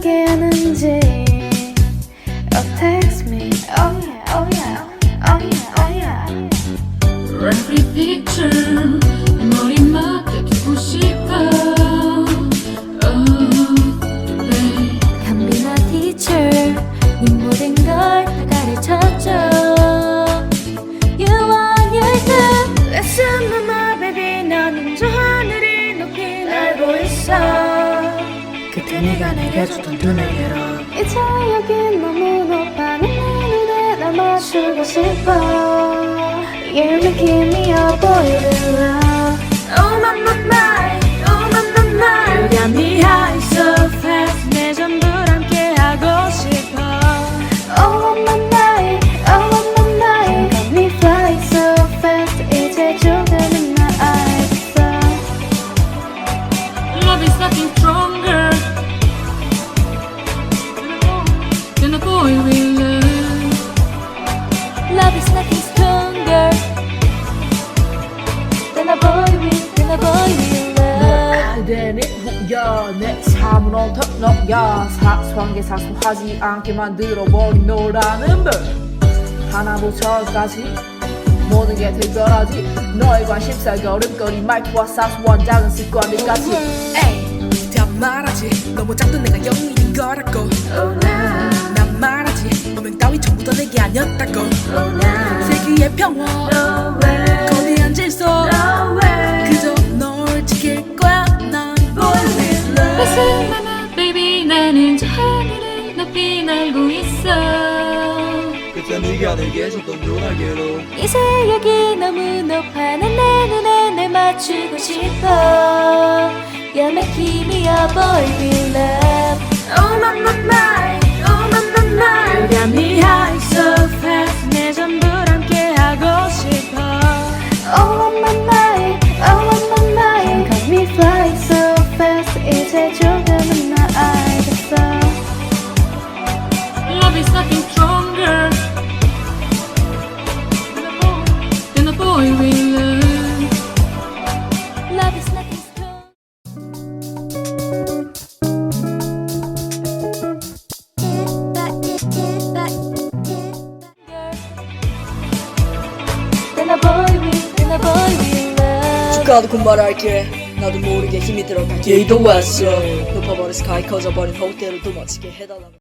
날 행복하게 하는지 Oh text me Oh yeah oh yeah Oh yeah oh yeah Every picture 내 머리맡에 두고 싶어 oh, babe. 감미나 teacher 네 모든 그때 네가 주던 두 날개로 이제 여기 너무 높아 내 눈에 날 맞추고 싶어. You're making me a boy Love is nothing stronger than a boy with than a boy with love. 그대는 후야 내 삶은 온통 너야. 사소한 게 사소하지 않게 만들어버린 너라는 별 하나부터까지 모든 게 특별하지. 너의 관심사 걸음걸이 말투와 사소한 작은 습관들까지. 에이 다 말하지. 너무 작던 내가 영웅인 거라고. Oh now, 운명 따위 전부 다 내게 아니었다고. oh 세계의 평화 거대한 질서. no way. 그저 널 지킬 거야 난. Boy with love baby, 나는 저 하늘을 높이 날고 있어. 그때 네가 내게 줬던 두 날개로. 이제 여기 너무 높아 난내 눈에 날 맞추고 싶어. You're making me a boy than a boy we love. Love is nothing strong Then a boy with, then a boy with love 축하하고